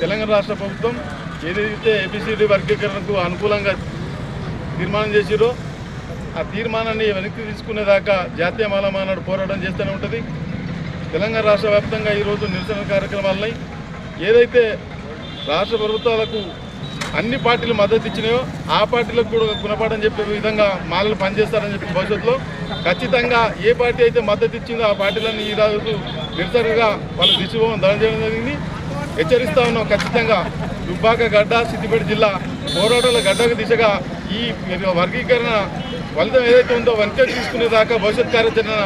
తెలంగాణ రాష్ట్ర ప్రభుత్వం ఏదైతే ఏబిసిడి వర్గీకరణకు అనుకూలంగా తీర్మానం చేసిరో ఆ తీర్మానాన్ని వెనక్కి తీసుకునేదాకా జాతీయ మాల మానాడు పోరాటం చేస్తూనే ఉంటుంది. తెలంగాణ రాష్ట్ర వ్యాప్తంగా ఈరోజు నిరసన కార్యక్రమాలని ఏదైతే రాష్ట్ర ప్రభుత్వాలకు అన్ని పార్టీలు మద్దతు ఇచ్చినాయో ఆ పార్టీలకు కూడా గుణపాఠం చెప్పే విధంగా మాలలు పనిచేస్తారని చెప్పి భవిష్యత్తులో ఖచ్చితంగా ఏ పార్టీ అయితే మద్దతు ఇచ్చిందో ఆ పార్టీలన్నీ ఈ రోజు నిరసనగా వాళ్ళ దిశభవం దాడి చేయడం జరిగింది. హెచ్చరిస్తా ఉన్నాం ఖచ్చితంగా. దుబ్బాక గడ్డ సిద్దిపేట జిల్లా పోరాటాల గడ్డకు దిశగా ఈ వర్గీకరణ ఫలితం ఏదైతే ఉందో వెనక తీసుకునేదాకా భవిష్యత్ కార్యాచరణ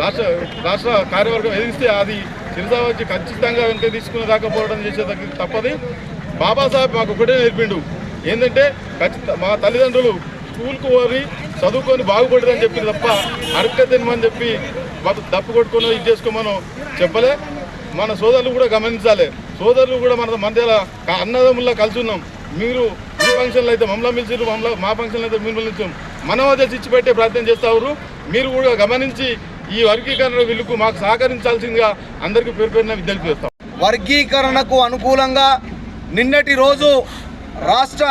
రాష్ట్ర రాష్ట్ర కార్యవర్గం ఎదిరిస్తే అది చిరుసా వచ్చి ఖచ్చితంగా వెనక తీసుకునేదాకా పోరాటం చేసేదానికి తప్పది. బాబాసాహెబ్ మాకు ఒకటే నేర్పిండు. ఏంటంటే ఖచ్చితంగా మా తల్లిదండ్రులు స్కూల్కు పోయి చదువుకొని బాగుపడదని చెప్పింది తప్ప అడక్క తినమని చెప్పి మాకు దప్పు కొట్టుకొని ఇది చేసుకోమని చెప్పలే. మన సోదరులు కూడా గమనించాలి. సోదరులు కూడా మన మధ్యలో క- అన్నదమ్ముల్లా కలిసి ఉన్నాం మీరు మీ ఫంక్షన్లు అయితే మమ్మల్ని పిలిచారు మమ్మల్ని మా ఫంక్షన్లు అయితే మీరు పిలిచాం మనం అదే చిచ్చి పెట్టే ప్రయత్నం చేస్తారు మీరు కూడా గమనించి ఈ వర్గీకరణ వీళ్ళకు మాకు సహకరించాల్సిందిగా అందరికీ పేరు పేరున విద్యలు వర్గీకరణకు అనుకూలంగా నిన్నటి రోజు రాష్ట్ర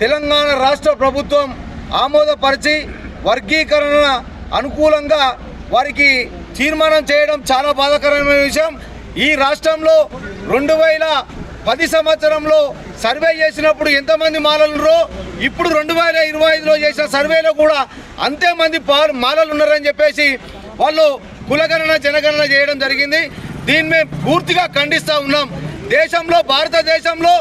తెలంగాణ రాష్ట్ర ప్రభుత్వం ఆమోదపరిచి వర్గీకరణ అనుకూలంగా వారికి తీర్మానం చేయడం చాలా బాధాకరమైన విషయం. ఈ రాష్ట్రంలో రెండు వేల పది సంవత్సరంలో సర్వే చేసినప్పుడు ఎంతమంది మాలలున్నారో ఇప్పుడు రెండు వేల ఇరవై ఐదులో చేసిన సర్వేలో కూడా అంతే మంది పా- మాలలు ఉన్నారని చెప్పేసి వాళ్ళు కులగణన జనగణన చేయడం జరిగింది. దీన్ని మేము పూర్తిగా ఖండిస్తూ ఉన్నాం. దేశంలో భారతదేశంలో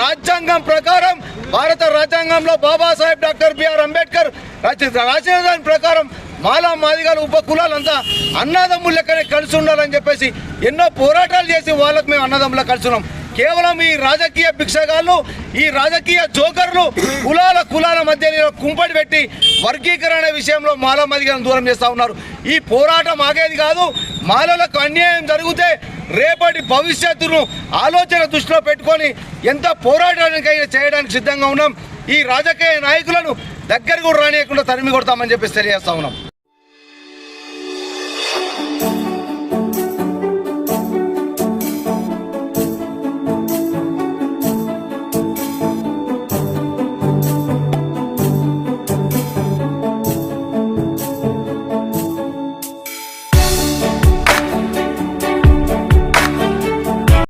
రాజ్యాంగం ప్రకారం భారత రాజ్యాంగంలో బాబాసాహెబ్ డాక్టర్ బిఆర్ అంబేద్కర్ రాసిన దాని ప్రకారం మాలా మాదిగాలు ఉప కులాలంతా అన్నదమ్ములు లెక్కనే కలిసి ఉండాలని చెప్పేసి ఎన్నో పోరాటాలు చేసి వాళ్ళకు మేము అన్నదమ్ముల కలిసి ఉన్నాం. కేవలం ఈ రాజకీయ భిక్షగాళ్ళు ఈ రాజకీయ జోకర్లు కులాల కులాల మధ్య కుంపడి పెట్టి వర్గీకరణ విషయంలో మాల మదిగలను దూరం చేస్తూ ఉన్నారు. ఈ పోరాటం ఆగేది కాదు మాలలకు అన్యాయం జరిగితే రేపటి భవిష్యత్తును ఆలోచన దృష్టిలో పెట్టుకొని ఎంత పోరాటానికైనా చేయడానికి సిద్ధంగా ఉన్నాం. ఈ రాజకీయ నాయకులను దగ్గర కూడా రానియకుండా తరిమి కొడతామని చెప్పేసి తెలియజేస్తా ఉన్నాం.